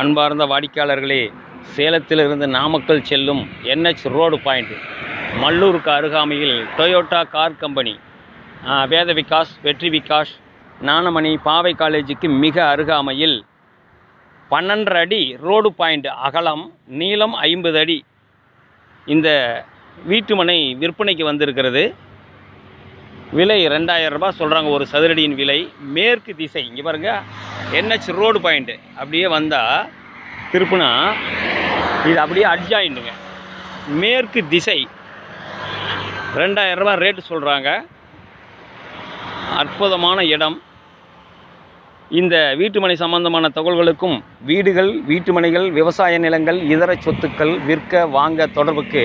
அன்பார்ந்த வாடிக்கையாளர்களே சேலத்திலிருந்து நாமக்கல் செல்லும் என்ஹெச் ரோடு பாயிண்ட் மல்லூருக்கு அருகாமையில் டொயோட்டா கார் கம்பெனி வேத விகாஸ் வெற்றி விகாஸ் ஞானமணி பாவை காலேஜுக்கு மிக அருகாமையில் பன்னெண்டு அடி ரோடு பாயிண்ட் அகலம் நீளம் ஐம்பது அடி. இந்த வீட்டுமனை விற்பனைக்கு வந்திருக்கிறது. விலை ரெண்டாயிரம் ரூபாய் சொல்கிறாங்க ஒரு சதுரடியின் விலை. மேற்கு திசை இங்கே பாருங்கள் என்ஹெச் ரோடு பாயிண்ட்டு அப்படியே வந்தால் திருப்புனா இது அப்படியே அட்ஜாயிண்ட்டுங்க மேற்கு திசை ரெண்டாயிரம் ரூபாய் ரேட்டு சொல்கிறாங்க அற்புதமான இடம். இந்த வீட்டுமனை சம்பந்தமான தகவல்களுக்கும் வீடுகள் வீட்டுமனைகள் விவசாய நிலங்கள் இதர சொத்துக்கள் விற்க வாங்க தொடர்புக்கு